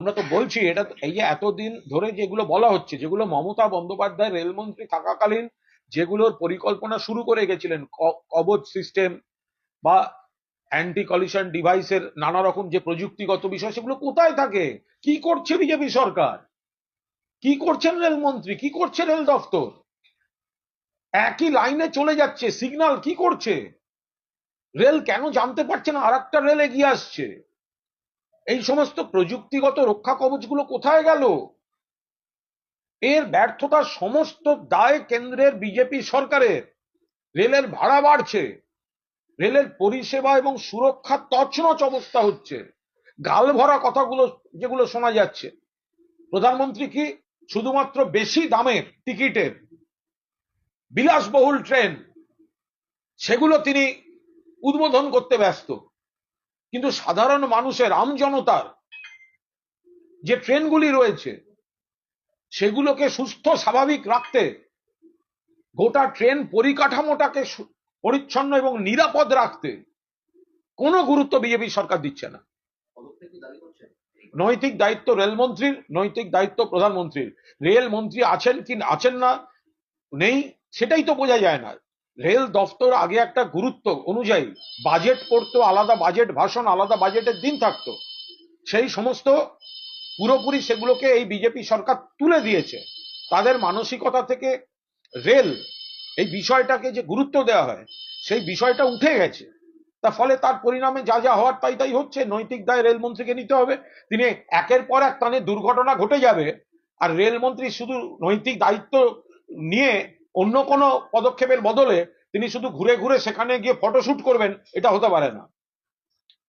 আমরা তো বলছি, এটা এই যে এতদিন ধরে যেগুলো বলা হচ্ছে, যেগুলো মমতা বন্দ্যোপাধ্যায় রেলমন্ত্রী থাকাকালীন যেগুলোর পরিকল্পনা শুরু করে গেছিলেন কবচ সিস্টেম বা অ্যান্টি কলিশন ডিভাইসের নানা রকম যে প্রযুক্তিগত বিষয়, সেগুলো কোথায় থাকে? কি করছে বিজেপি সরকার? কি করছেন রেলমন্ত্রী? কি করছে রেল দফতর? একই লাইনে চলে যাচ্ছে সিগন্যাল কি করছে? রেল কেন জানতে পারছে না? আর একটা রেল এগিয়ে আসছে। এই সমস্ত প্রযুক্তিগত রক্ষা কবচগুলো কোথায় গেল? এর ব্যর্থতার সমস্ত দায় কেন্দ্রের বিজেপি সরকারের। রেলের ভাড়া বাড়ছে। রেলের পরিষেবা এবং সুরক্ষা তছনছ অবস্থা হচ্ছে। গাল ভরা কথাগুলো, যেগুলো শোনা যাচ্ছে। প্রধানমন্ত্রী কি শুধুমাত্র বেশি দামের টিকিটের? বিলাসবহুল ট্রেন, সেগুলো তিনি উদ্বোধন করতে ব্যস্ত। কিন্তু সাধারণ মানুষের আমজনতার যে ট্রেনগুলি রয়েছে, সেগুলোকে সুস্থ, স্বাভাবিক রাখতে গোটা ট্রেন পরিকাঠামোটাকে পরিচ্ছন্ন এবং নিরাপদ রাখতে কোনো গুরুত্ব বিজেপি সরকার দিচ্ছে না। নৈতিক দায়িত্ব রেলমন্ত্রীর, নৈতিক দায়িত্ব প্রধানমন্ত্রীর। রেল মন্ত্রী আছেন কি, আছেন না, নেই, সেটাই তো বোঝা যায় না। রেল দফতর আগে একটা গুরুত্ব অনুযায়ী বাজেট করতো আলাদা বাজেট ভাষণ, আলাদা বাজেটের দিন থাকতো। সেই সমস্ত পুরোপুরি সেগুলোকে এই বিজেপি সরকার তুলে দিয়েছে। তাদের মানসিকতা থেকে রেল এই বিষয়টাকে যে গুরুত্ব দেওয়া হয়, সেই বিষয়টা উঠে গেছে। তা ফলে তার পরিণামে যা যা হওয়ার তাই তাই হচ্ছে, নৈতিক দায় রেলমন্ত্রীকে নিতে হবে। তিনি একের পর এক তাদের দুর্ঘটনা ঘটে যাবে, আর রেলমন্ত্রী শুধু নৈতিক দায়িত্ব নিয়ে অন্য কোনো পদক্ষেপের বদলে তিনি শুধু ঘুরে ঘুরে সেখানে গিয়ে ফটোশুট করবেন, এটা হতে পারে না।